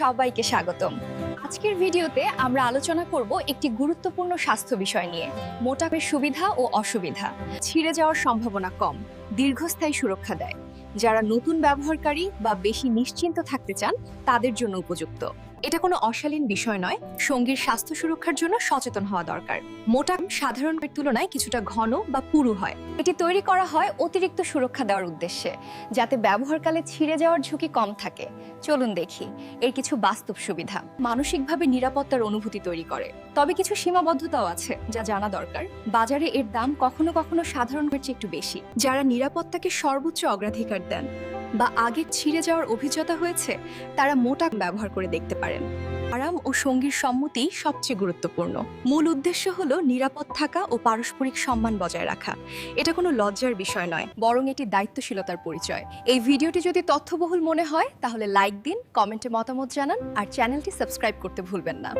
সবাইকে স্বাগতম। আজকের ভিডিওতে আমরা আলোচনা করব একটি গুরুত্বপূর্ণ স্বাস্থ্য বিষয় নিয়ে, মোটাপের সুবিধা ও অসুবিধা। ছিঁড়ে যাওয়ার সম্ভাবনা কম, দীর্ঘস্থায়ী সুরক্ষা দেয়। যারা নতুন ব্যবহারকারী বা বেশি নিশ্চিন্ত থাকতে চান, তাদের জন্য উপযুক্ত। এটা কোনো অশালীন বিষয় নয়। সঙ্গীর স্বাস্থ্য সুরক্ষার জন্য সচেতন হওয়া দরকার। মোটা সাধারণের তুলনায় কিছুটা ঘন বা পুরু হয়। এটি তৈরি করা হয় অতিরিক্ত সুরক্ষা দেওয়ার উদ্দেশ্যে, যাতে ব্যবহারকালে ছিঁড়ে যাওয়ার ঝুঁকি কম থাকে। চলুন দেখি, এর কিছু বাস্তব সুবিধা। মানসিকভাবে নিরাপত্তার অনুভূতি তৈরি করে। তবে কিছু সীমাবদ্ধতাও আছে, যা জানা দরকার। বাজারে এর দাম কখনো কখনো সাধারণের চেয়ে একটু বেশি। যারা নিরাপত্তাকে সর্বোচ্চ অগ্রাধিকার দেন বা আগে ছিঁড়ে যাওয়ার অভিজ্ঞতা হয়েছে, তারা মোটা ব্যবহার করে দেখতে পারেন। আরাম ও সঙ্গীর সম্মতি সবচেয়ে গুরুত্বপূর্ণ। মূল উদ্দেশ্য হলো নিরাপদ থাকা ও পারস্পরিক সম্মান বজায় রাখা। এটা কোনো লজ্জার বিষয় নয়, বরং এটি দায়িত্বশীলতার পরিচয়। এই ভিডিওটি যদি তথ্যবহুল মনে হয়, তাহলে লাইক দিন, কমেন্টে মতামত জানান, আর চ্যানেলটি সাবস্ক্রাইব করতে ভুলবেন না।